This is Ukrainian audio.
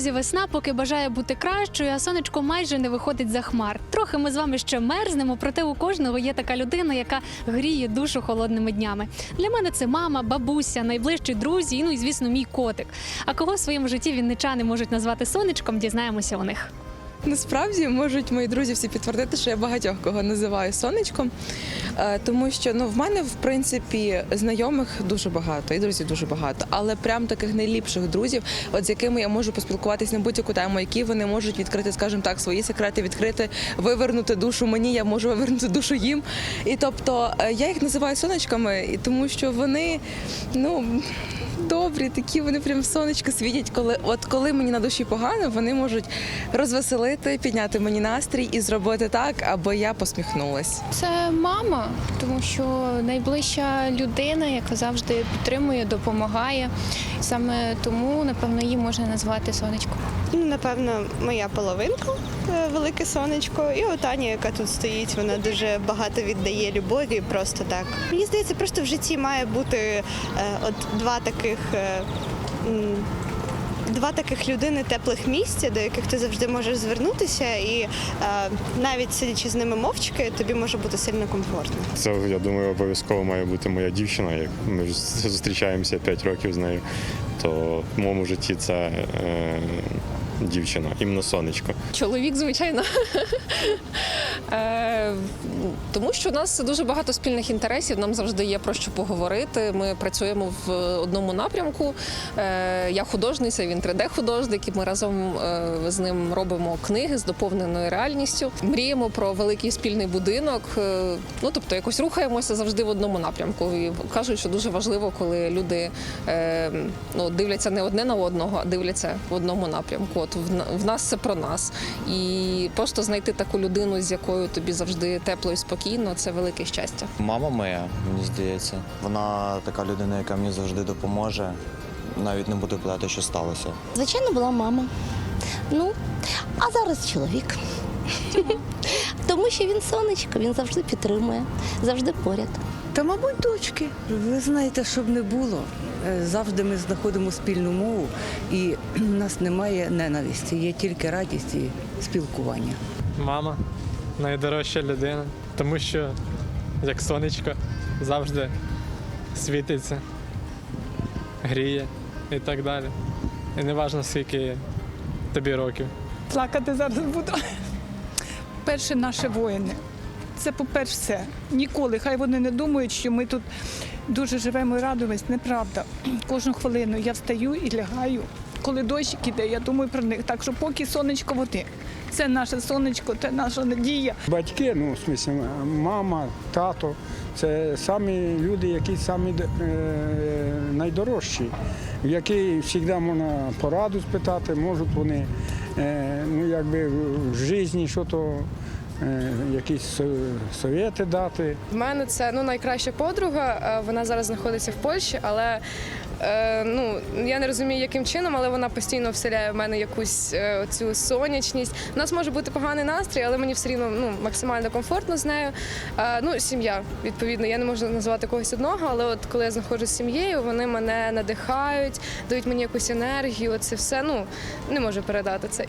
друзі, весна поки бажає бути кращою, а сонечко майже не виходить за хмар. Трохи ми з вами ще мерзнемо, проте у кожного є така людина, яка гріє душу холодними днями. Для мене це мама, бабуся, найближчі друзі, ну і звісно, мій котик. А кого в своєму житті вінничани можуть назвати сонечком, дізнаємося у них. Насправді можуть мої друзі всі підтвердити, що я багатьох кого називаю сонечком, Е, тому що ну в мене в принципі знайомих дуже багато, і друзів дуже багато, але прям таких найліпших друзів, от з якими я можу поспілкуватись на будь-яку тему, які вони можуть відкрити, скажімо так, свої секрети, відкрити, вивернути душу мені, я можу вивернути душу їм. І тобто е, я їх називаю сонечками, і тому що вони ну. Добрі, такі вони прям сонечко світять. Коли от коли мені на душі погано, вони можуть розвеселити, підняти мені настрій і зробити так, аби я посміхнулась. Це мама, тому що найближча людина, яка завжди підтримує, допомагає. Саме тому, напевно, її можна назвати сонечко. Ну, напевно, моя половинка е, велике сонечко, і от Аня, яка тут стоїть, вона дуже багато віддає любові, просто так. Мені здається, просто в житті має бути е, от два таких. Е, Два таких людини теплих місця, до яких ти завжди можеш звернутися, і е, навіть сидячи з ними мовчки, тобі може бути сильно комфортно. Це я думаю, обов'язково має бути моя дівчина. Як ми зустрічаємося 5 років з нею, то в моєму житті це е, дівчина, іменно сонечко. Чоловік, звичайно. Е, Тому що у нас дуже багато спільних інтересів, нам завжди є про що поговорити. Ми працюємо в одному напрямку. Е, Я художниця, він 3D-художник, і ми разом е, з ним робимо книги з доповненою реальністю. Мріємо про великий спільний будинок. Ну тобто якось рухаємося завжди в одному напрямку. І кажуть, що дуже важливо, коли люди ну, дивляться не одне на одного, а дивляться в одному напрямку. В, в нас це про нас. І просто знайти таку людину, з якою тобі завжди тепло і спокійно, це велике щастя. Мама моя, мені здається, вона така людина, яка мені завжди допоможе. Навіть не буду питати, що сталося. Звичайно, була мама. Ну, а зараз чоловік. Тому що він сонечко, він завжди підтримує, завжди поряд. Та, мабуть, дочки. Ви знаєте, щоб не було. Е, Завжди ми знаходимо спільну мову, і в нас немає ненависті, є тільки радість і спілкування. Мама найдорожча людина, тому що як сонечко завжди світиться, гріє і так далі. І не важливо, скільки тобі років. Плакати зараз буду. Перше наші воїни. Це по-перше все. Ніколи. Хай вони не думають, що ми тут дуже живемо і радуємось. Неправда. Кожну хвилину я встаю і лягаю. Коли дощик іде, я думаю про них. Так що поки сонечко води. Це наше сонечко, це наша надія. Батьки, ну, в смислі, мама, тато це самі люди, які самі е, найдорожчі, в які завжди можна пораду спитати, можуть вони е, ну, якби в житті що то. Е, Якісь со- совєти дати. В мене це ну найкраща подруга. е, Вона зараз знаходиться в Польщі, але е, ну я не розумію, яким чином, але вона постійно вселяє в мене якусь цю сонячність. У нас може бути поганий настрій, але мені все рівно ну максимально комфортно з нею. Ну, сім'я відповідно. Я не можу назвати когось одного, але от коли я знаходжусь з сім'єю, вони мене надихають, дають мені якусь енергію. Це все ну не можу передати це.